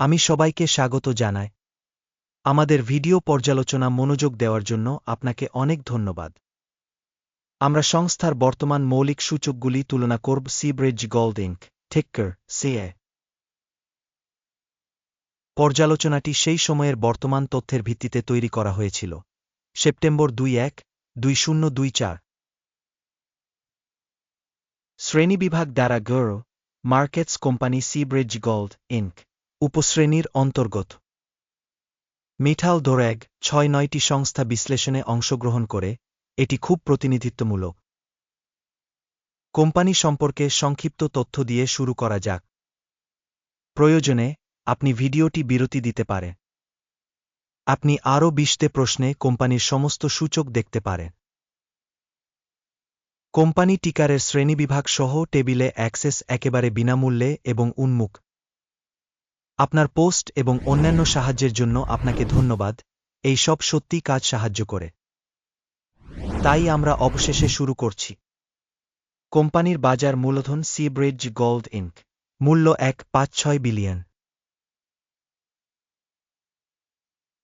আমি সবাইকে স্বাগত জানাই। আমাদের ভিডিও পর্যালোচনা মনোযোগ দেওয়ার জন্য আপনাকে অনেক ধন্যবাদ। আমরা সংস্থার বর্তমান মৌলিক সূচকগুলি তুলনা করব সিব্রেজ গোল্ড ইঙ্ক ঠেক্কর সিএ পর্যালোচনাটি সেই সময়ের বর্তমান তথ্যের ভিত্তিতে তৈরি করা হয়েছিল। সেপ্টেম্বর দুই এক, দুই শূন্য দুই চার। শ্রেণীবিভাগ দ্বারা গড় মার্কেটস কোম্পানি সিব্রেজ গোল্ড ইনক উপশ্রেণীর অন্তর্গত। মিঠাল দোরেগ ছয় নয়টি সংস্থা বিশ্লেষণে অংশগ্রহণ করে, এটি খুব প্রতিনিধিত্বমূলক। কোম্পানি সম্পর্কে সংক্ষিপ্ত তথ্য দিয়ে শুরু করা যাক। প্রয়োজনে আপনি ভিডিওটি বিরতি দিতে পারে। আপনি আরও বিশতে প্রশ্নে কোম্পানির সমস্ত সূচক দেখতে পারেন। কোম্পানি টিকারের শ্রেণীবিভাগ সহ টেবিলে অ্যাক্সেস একেবারে বিনামূল্যে এবং উন্মুখ আপনার পোস্ট এবং অন্যান্য সাহায্যের জন্য আপনাকে ধন্যবাদ, এই সব সত্যি কাজ সাহায্য করে। তাই আমরা অবশেষে শুরু করছি। কোম্পানির বাজার মূলধন সিব্রিজ গোল্ড ইনক মূল্য এক পাঁচ ছয় বিলিয়ন।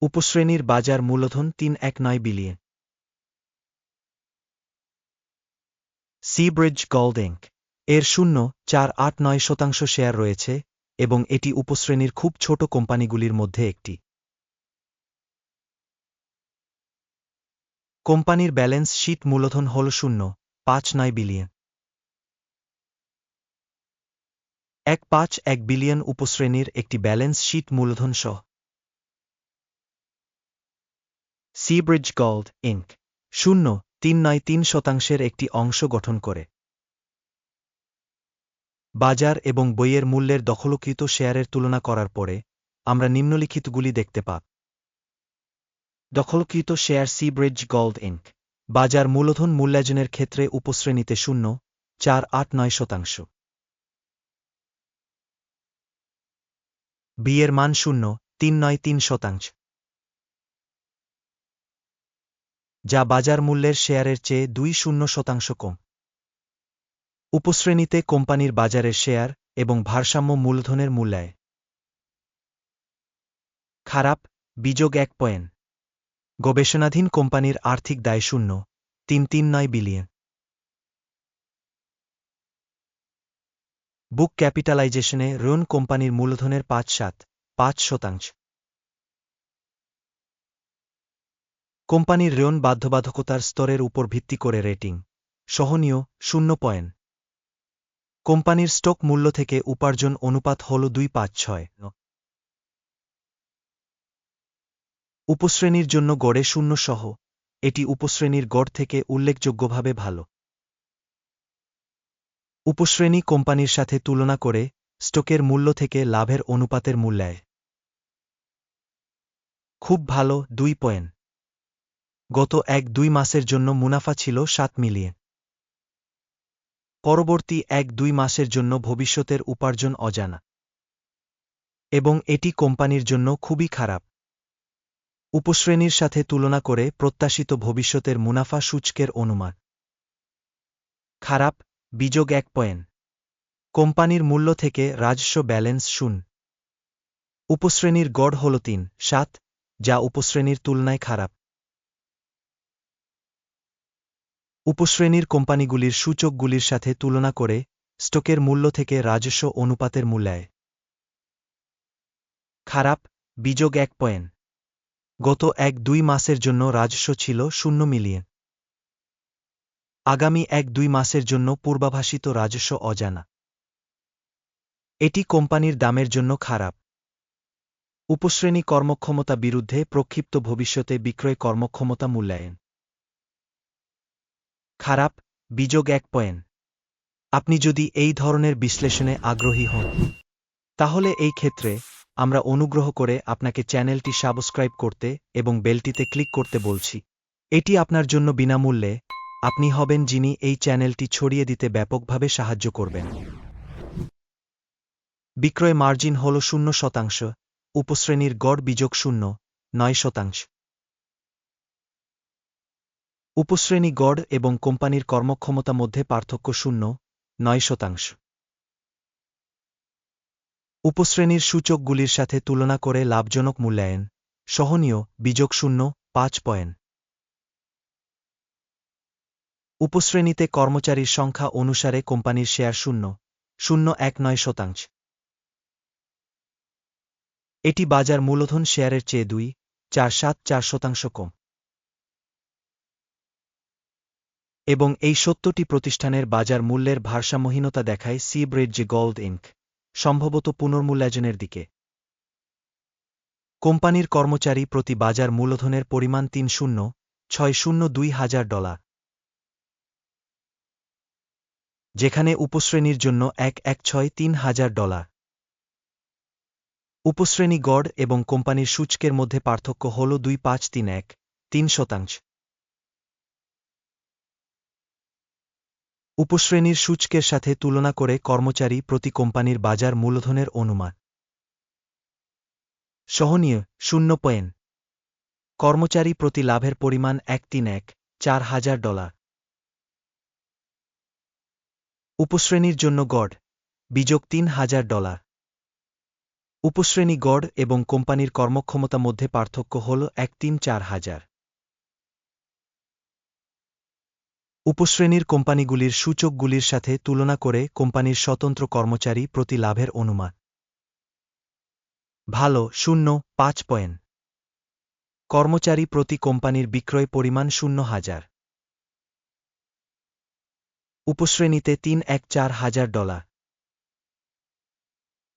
উপশ্রেণীর বাজার মূলধন তিন এক নয় বিলিয়ন। সিব্রিজ গোল্ড ইঙ্ক এর শূন্য চার আট নয় শতাংশ শেয়ার রয়েছে এবং এটি উপশ্রেণীর খুব ছোট কোম্পানিগুলির মধ্যে একটি। কোম্পানির ব্যালেন্স শীট মূলধন হল শূন্য, পাঁচ নয় বিলিয়ন। এক পাঁচ এক বিলিয়ন উপশ্রেণীর একটি ব্যালেন্স শীট মূলধন সহ। সিব্রিজ গোল্ড ইঙ্ক শূন্য, তিন নয় তিন শতাংশের একটি অংশ গঠন করে। বাজার এবং বইয়ের মূল্যের দখলকৃত শেয়ারের তুলনা করার পরে, আমরা নিম্নলিখিতগুলি দেখতে পাব। দখলকৃত শেয়ার সিব্রিজ গোল্ড ইঙ্ক বাজার মূলধন মূল্যায়নের ক্ষেত্রে উপশ্রেণীতে শূন্য, চার আট নয় শতাংশ। বিয়ের মান শূন্য, তিন নয় তিন শতাংশ। যা বাজার মূল্যের শেয়ারের চেয়ে দুই শূন্য শতাংশ কম। উপশ্রেণীতে কোম্পানির বাজারের শেয়ার এবং ভারসাম্য মূলধনের মূল্যায়। খারাপ, বিযোগ এক পয়েন্ট। গবেষণাধীন কোম্পানির আর্থিক দায় শূন্য, তিন তিন নয় বিলিয়ন। বুক ক্যাপিটালাইজেশনে রোন কোম্পানির মূলধনের পাঁচ সাত, পাঁচ শতাংশ। কোম্পানির ঋণ বাধ্যবাধকতার স্তরের উপর ভিত্তি করে রেটিং। সহনীয়, শূন্য পয়েন্ট। কোম্পানির স্টক মূল্য থেকে উপার্জন অনুপাত হল দুই পাঁচ ছয়। উপশ্রেণীর জন্য গড়ে শূন্য সহ, এটি উপশ্রেণীর গড় থেকে উল্লেখযোগ্যভাবে ভালো। উপশ্রেণী কোম্পানির সাথে তুলনা করে স্টকের মূল্য থেকে লাভের অনুপাতের মূল্যায়। খুব ভালো, দুই পয়েন্ট। গত এক দুই মাসের জন্য মুনাফা ছিল সাত মিলিয়ন। পরবর্তী এক দুই মাসের জন্য ভবিষ্যতের উপার্জন অজানা। এবং এটি কোম্পানির জন্য খুবই খারাপ। উপশ্রেণীর সাথে তুলনা করে প্রত্যাশিত ভবিষ্যতের মুনাফা সূচকের অনুমান। খারাপ বিযোগ এক পয়েন্ট। কোম্পানির মূল্য থেকে রাজস্ব ব্যালেন্স শূন্য। উপশ্রেণীর গড় হল তিন, সাত, যা উপশ্রেণীর তুলনায় খারাপ। উপশ্রেণীর কোম্পানিগুলির সূচকগুলির সাথে তুলনা করে স্টকের মূল্য থেকে রাজস্ব অনুপাতের মূল্যায়। খারাপ, বিযোগ এক পয়েন্ট। গত এক দুই মাসের জন্য রাজস্ব ছিল শূন্য মিলিয়ন। আগামী এক দুই মাসের জন্য পূর্বাভাসিত রাজস্ব অজানা। এটি কোম্পানির দামের জন্য খারাপ। উপশ্রেণী কর্মক্ষমতা বিরুদ্ধে প্রক্ষিপ্ত ভবিষ্যতে বিক্রয় কর্মক্ষমতা মূল্যায়ন। খারাপ বিযোগ এক পয়েন্ট। আপনি যদি এই ধরনের বিশ্লেষণে আগ্রহী হন, তাহলে এই ক্ষেত্রে আমরা অনুগ্রহ করে আপনাকে চ্যানেলটি সাবস্ক্রাইব করতে এবং বেলটিতে ক্লিক করতে বলছি। এটি আপনার জন্য বিনামূল্যে, আপনি হবেন যিনি এই চ্যানেলটি ছড়িয়ে দিতে ব্যাপকভাবে সাহায্য করবেন। বিক্রয় মার্জিন হল শূন্য শতাংশ, উপশ্রেণীর গড় বিযোগ শূন্য, নয় শতাংশ। উপশ্রেণী গড় এবং কোম্পানির কর্মক্ষমতা মধ্যে পার্থক্য শূন্য, নয় শতাংশ। উপশ্রেণীর সূচকগুলির সাথে তুলনা করে লাভজনক মূল্যায়ন, সহনীয়, বিযোগ শূন্য, পাঁচ পয়েন্ট। উপশ্রেণীতে কর্মচারীর সংখ্যা অনুসারে কোম্পানির শেয়ার শূন্য শূন্য এক নয় শতাংশ। এটি বাজার মূলধন শেয়ারের চেয়ে দুই, চার সাত চার শতাংশ কম। এবং এই সত্যটি প্রতিষ্ঠানের বাজার মূল্যের ভারসাম্যহীনতা দেখায় সি ব্রেডজি গোল্ড ইঙ্ক সম্ভবত পুনর্মূল্যায়নের দিকে। কোম্পানির কর্মচারী প্রতি বাজার মূলধনের পরিমাণ তিন শূন্য, ছয় শূন্য দুই হাজার ডলার। যেখানে উপশ্রেণীর জন্য এক এক ছয় তিন হাজার ডলার। উপশ্রেণী গড় এবং কোম্পানির সূচকের মধ্যে পার্থক্য হল দুই পাঁচ তিন এক, তিন শতাংশ। উপশ্রেণীর সূচকের সাথে তুলনা করে কর্মচারী প্রতি কোম্পানির বাজার মূলধনের অনুমান। সহনীয়, শূন্য পয়েন্ট। কর্মচারী প্রতি লাভের পরিমাণ এক তিন এক, চার হাজার ডলার। উপশ্রেণীর জন্য গড়, বিযোগ তিন হাজার ডলার। উপশ্রেণী গড় এবং কোম্পানির কর্মক্ষমতা মধ্যে পার্থক্য হল এক তিন চার হাজার। উপশ্রেণীর কোম্পানিগুলির সূচকগুলির সাথে তুলনা করে কোম্পানির স্বতন্ত্র কর্মচারী প্রতি লাভের অনুমান। ভালো, শূন্য, পাঁচ পয়েন্ট। কর্মচারী প্রতি কোম্পানির বিক্রয় পরিমাণ শূন্য হাজার। উপশ্রেণীতে তিন এক চার হাজার ডলার।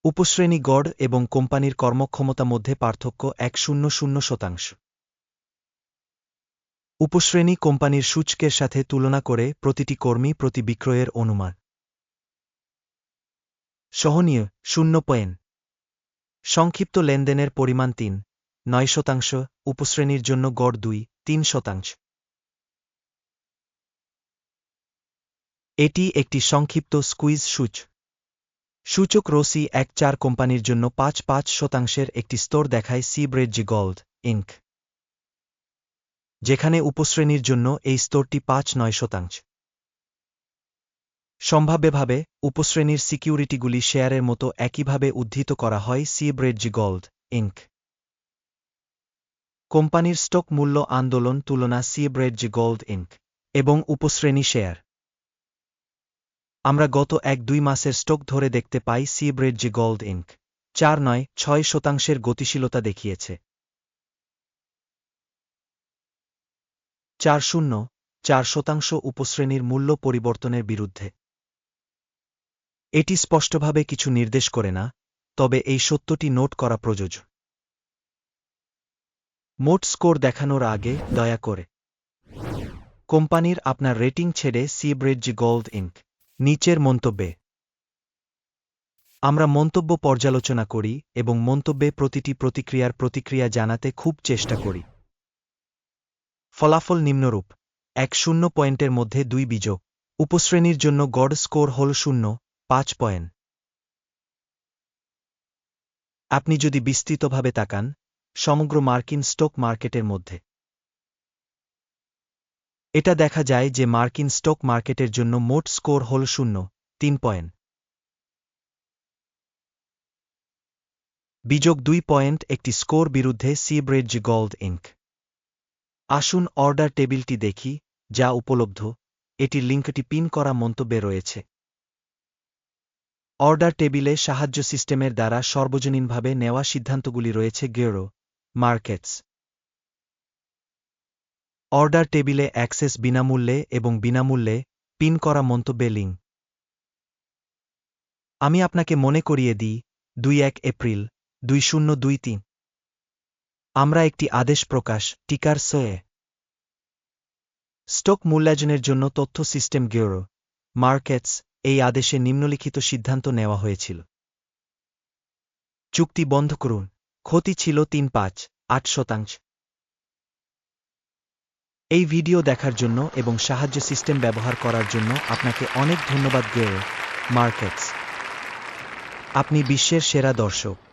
উপশ্রেণী গড় এবং কোম্পানির কর্মক্ষমতা মধ্যে পার্থক্য এক শূন্য শূন্য শতাংশ। উপশ্রেণী কোম্পানির সূচকের সাথে তুলনা করে প্রতিটি কর্মী প্রতি বিক্রয়ের অনুমান। সহনীয়, শূন্য পয়েন্ট। সংক্ষিপ্ত লেনদেনের পরিমাণ তিন, নয় শতাংশ, উপশ্রেণীর জন্য গড় দুই, তিন শতাংশ। এটি একটি সংক্ষিপ্ত স্কুইজ সূচ। সূচক রোসি এক চার কোম্পানির জন্য পাঁচ পাঁচ শতাংশের একটি স্তর দেখায় সি ব্রেডজি গোল্ড ইঙ্ক যেখানে উপশ্রেণীর জন্য এই স্তরটি পাঁচ নয় শতাংশ। সম্ভাব্যভাবে, উপশ্রেণীর সিকিউরিটিগুলি শেয়ারের মতো একইভাবে উদ্ধৃত করা হয় সি ব্রেডজি গোল্ড ইঙ্ক কোম্পানির স্টক মূল্য আন্দোলন তুলনা সি ব্রেডজি গোল্ড ইঙ্ক এবং উপশ্রেণী শেয়ার। আমরা গত এক দুই মাসের স্টক ধরে দেখতে পাই সি ব্রেডজি গোল্ড ইঙ্ক চার নয় ছয় শতাংশের গতিশীলতা দেখিয়েছে। চার শূন্য, চার শতাংশ উপশ্রেণীর মূল্য পরিবর্তনের বিরুদ্ধে। এটি স্পষ্টভাবে কিছু নির্দেশ করে না, তবে এই সত্যটি নোট করা প্রযোজ্য। মোট স্কোর দেখানোর আগে দয়া করে। কোম্পানির আপনার রেটিং ছেড়ে সি ব্রেডজি গোল্ড ইঙ্ক নিচের মন্তব্যে। আমরা মন্তব্য পর্যালোচনা করি এবং মন্তব্যে প্রতিটি প্রতিক্রিয়ার প্রতিক্রিয়া জানাতে খুব চেষ্টা করি। ফলাফল নিম্নরূপ। এক শূন্য পয়েন্টের মধ্যে দুই বিযোগ উপশ্রেণীর জন্য গড় স্কোর হল শূন্য, পাঁচ পয়েন্ট। আপনি যদি বিস্তৃতভাবে তাকান, সমগ্র মার্কিন স্টক মার্কেটের মধ্যে। এটা দেখা যায় যে মার্কিন স্টক মার্কেটের জন্য মোট স্কোর হল শূন্য, তিন পয়েন্ট। বিযোগ দুই পয়েন্ট একটি স্কোর বিরুদ্ধে সি ব্রেডজ গোল্ড ইঙ্ক আসুন অর্ডার টেবিলটি দেখি, যা উপলব্ধ। এটির লিঙ্কটি পিন করা মন্তব্যে রয়েছে। অর্ডার টেবিলে সাহায্য সিস্টেমের দ্বারা সর্বজনীনভাবে নেওয়া সিদ্ধান্তগুলি রয়েছে গেরো মার্কেটস অর্ডার টেবিলে অ্যাক্সেস বিনামূল্যে এবং বিনামূল্যে পিন করা মন্তব্যে লিঙ্ক। আমি আপনাকে মনে করিয়ে দিই, দুই এক এপ্রিল, দুই শূন্য দুই তিন। আমরা একটি আদেশ প্রকাশ, টিকার সয়ে। স্টক মূল্যায়নের জন্য তথ্য সিস্টেম গেরো মার্কেটস, এই আদেশে নিম্নলিখিত সিদ্ধান্ত নেওয়া হয়েছিল। চুক্তি বন্ধ করুন, ক্ষতি ছিল তিন পাঁচ, আট শতাংশ। এই ভিডিও দেখার জন্য এবং সাহায্য সিস্টেম ব্যবহার করার জন্য আপনাকে অনেক ধন্যবাদ গেরো মার্কেটস। আপনি বিশ্বের সেরা দর্শক।